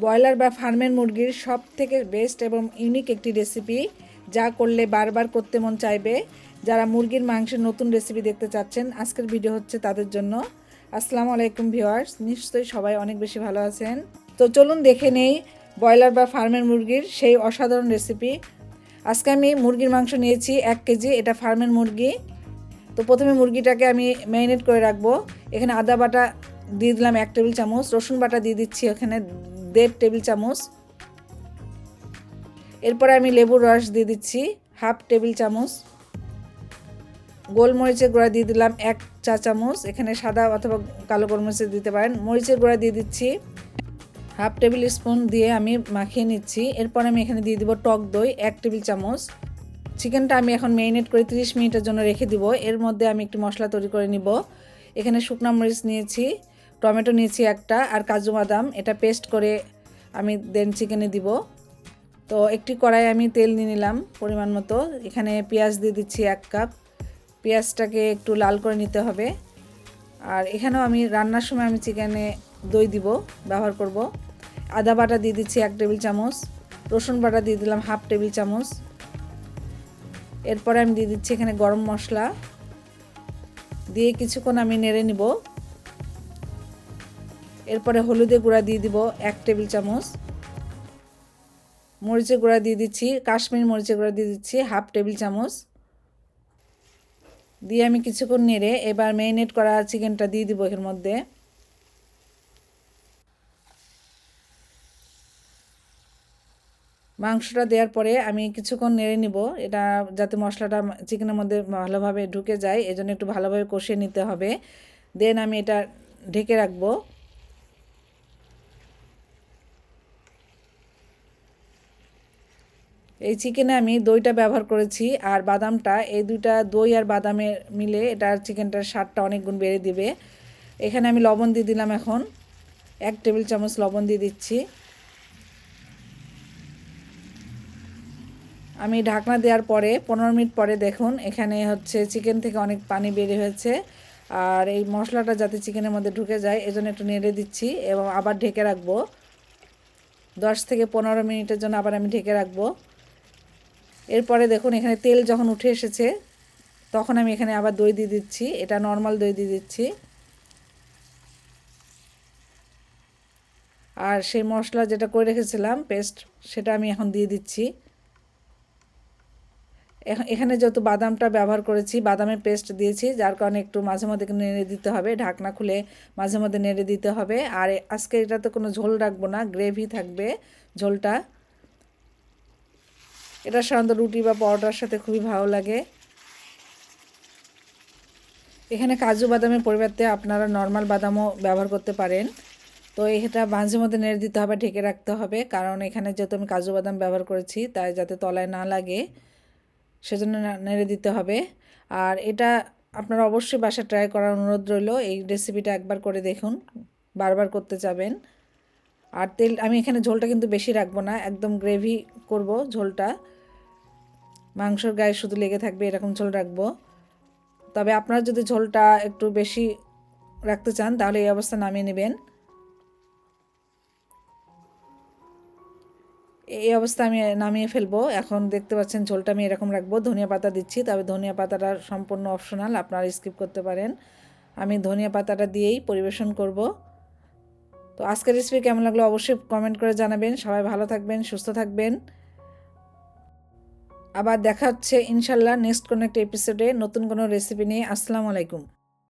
Broiler বা ফার্মের মুরগির সব থেকে বেস্ট এবং ইউনিক একটি রেসিপি যা করলে বারবার করতে মন চাইবে। যারা মুরগির মাংসের নতুন রেসিপি দেখতে চাচ্ছেন, আজকের ভিডিও হচ্ছে তাদের জন্য। আসসালামু আলাইকুম ভিউয়ার্স, নিশ্চয়ই সবাই অনেক বেশি ভালো আছেন। তো চলুন দেখে নেই ব্রয়লার বা ফার্মের মুরগির সেই অসাধারণ রেসিপি আজকে আমি মুরগির মাংস নিয়েছি এক কেজি, এটা ফার্মের মুরগি। তো প্রথমে মুরগিটাকে আমি ম্যারিনেট করে রাখব। এখানে আদা বাটা দিয়ে দিলাম এক টেবিল চামচ, রসুন বাটা দিয়ে দিচ্ছি এখানে দেড় টেবিল চামচ। এরপরে আমি লেবুর রস দিয়ে দিচ্ছি হাফ টেবিল চামচ। গোলমরিচের গুঁড়া দিয়ে দিলাম এক চা চামচ। এখানে সাদা অথবা কালো গোলমরিচের দিতে পারেন। মরিচের গুঁড়া দিয়ে দিচ্ছি হাফ টেবিল স্পুন দিয়ে আমি মাখিয়ে নিচ্ছি। এরপর আমি এখানে দিয়ে দিব টক দই এক টেবিল চামচ। চিকেনটা আমি এখন ম্যারিনেট করে 30 মিনিটের জন্য রেখে দিব। এর মধ্যে আমি একটি মশলা তৈরি করে নিব। এখানে শুকনো মরিচ নিয়েছি। টমেটো নিয়েছি একটা আর কাজু বাদাম। এটা পেস্ট করে আমি দেন চিকেনে দিব। তো একটি কড়াই আমি তেল নিয়ে নিলাম পরিমাণ মতো। এখানে পেঁয়াজ দিয়ে দিচ্ছি এক কাপ। পেঁয়াজটাকে একটু লাল করে নিতে হবে। আর এখানেও আমি রান্নার সময় আমি চিকেনে দই দিব, ব্যবহার করব। আদা বাটা দিয়ে দিচ্ছি এক টেবিল চামচ। রসুন বাটা দিয়ে দিলাম হাফ টেবিল চামচ। এরপরে আমি দিয়ে দিচ্ছি এখানে গরম মশলা। দিয়ে কিছুক্ষণ আমি নেড়ে নিব। এরপরে হলুদের গুঁড়া দিয়ে দিব এক টেবিল চামচ। মরিচের গুঁড়া দিয়ে দিচ্ছি, কাশ্মীর মরিচের গুঁড়া দিয়ে দিচ্ছি হাফ টেবিল চামচ। দিয়ে আমি কিছুক্ষণ নেড়ে এবার ম্যারিনেট করা চিকেনটা দিয়ে দিব এর মধ্যে। মাংসটা দেওয়ার পরে আমি কিছুক্ষণ নেড়ে নিব, এটা যাতে মশলাটা চিকেনের মধ্যে ভালোভাবে ঢুকে যায়, এজন্য একটু ভালোভাবে কষিয়ে নিতে হবে। দেন আমি এটা ঢেকে রাখব। এই চিকেনে আমি দইটা ব্যবহার করেছি আর বাদামটা, এই দুইটা দই আর বাদামের মিলে এটার চিকেনটার স্বাদটা অনেক গুণ বেড়ে দিবে। এখানে আমি লবণ দিয়ে দিলাম এখন। এক টেবিল চামচ লবণ দিয়ে দিচ্ছি। আমি ঢাকনা দেওয়ার পরে, পনেরো মিনিট পরে দেখুন, এখানে হচ্ছে চিকেন থেকে অনেক পানি বের হয়েছে। আর এই মশলাটা যাতে চিকেনের মধ্যে ঢুকে যায়, এজন্য একটু নেড়ে দিচ্ছি এবং আবার ঢেকে রাখব। দশ থেকে পনেরো মিনিটের জন্য আবার আমি ঢেকে রাখব। এরপরে দেখুন, এখানে তেল যখন উঠে এসেছে, তখন আমি এখানে আবার দই দিয়ে দিচ্ছি। এটা নর্মাল দই দিয়ে দিচ্ছি। আর সেই মশলা যেটা করে রেখেছিলাম পেস্ট সেটা আমি এখন দিয়ে দিচ্ছি। এখানে যেহেতু বাদামটা ব্যবহার করেছি বাদামের পেস্ট দিয়েছি, যার কারণে একটু মাঝে মধ্যে নেড়ে দিতে হবে, ঢাকনা খুলে মাঝে মধ্যে নেড়ে দিতে হবে। আর আজকে এটাতে কোনো ঝোল রাখব না গ্রেভি থাকবে ঝোলটা। এটা সাধারণত রুটি বা পরোটার সাথে খুবই ভালো লাগে। এখানে কাজু বাদামের পরিবর্তে আপনারা নর্মাল বাদামও ব্যবহার করতে পারেন। তো এটা মাঝে মধ্যে নেড়ে দিতে হবে, ঢেকে রাখতে হবে। কারণ এখানে যেহেতু আমি কাজু বাদাম ব্যবহার করেছি, তাই যাতে তলায় না লাগে, সেজন্য নেড়ে দিতে হবে। আর এটা আপনারা অবশ্যই বাসা ট্রাই করার অনুরোধ রইল। এই রেসিপিটা একবার করে দেখুন, বারবার করতে যাবেন। আর তেল, আমি এখানে ঝোলটা কিন্তু বেশি রাখব না, একদম গ্রেভি করব ঝোলটা। মাংসর গায়ে শুধু লেগে থাকবে এরকম ঝোল রাখব। তবে আপনারা যদি ঝোলটা একটু বেশি রাখতে চান, তাহলে এই অবস্থা নামিয়ে নেবেন। এই অবস্থা আমি নামিয়ে ফেলব। এখন দেখতে পাচ্ছেন ঝোলটা আমি এরকম রাখব। ধনিয়া পাতা দিচ্ছি, তবে ধনিয়া পাতাটা সম্পূর্ণ অপশনাল আপনারা স্কিপ করতে পারেন। আমি ধনিয়া পাতাটা দিয়েই পরিবেশন করব। তো আজকের রেসিপি কেমন লাগল অবশ্যই কমেন্ট করে জানাবেন। সবাই ভালো থাকবেন, সুস্থ থাকবেন। আবার দেখা হচ্ছে ইনশাল্লাহ নেক্সট কোনো একটা এপিসোডে নতুন কোনো রেসিপি নিয়ে। আসসালামু আলাইকুম।